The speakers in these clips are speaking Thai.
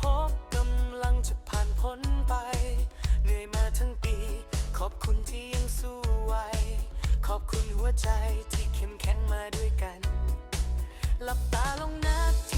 พบกำลังจะผ่านพ้นไป เหนื่อยมาทั้งปี ขอบคุณที่ยังสู้ไหวขอบคุณหัวใจที่เข้มแข็งมาด้วยกัน หลับตาลงนะที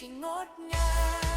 thì ngót ngang.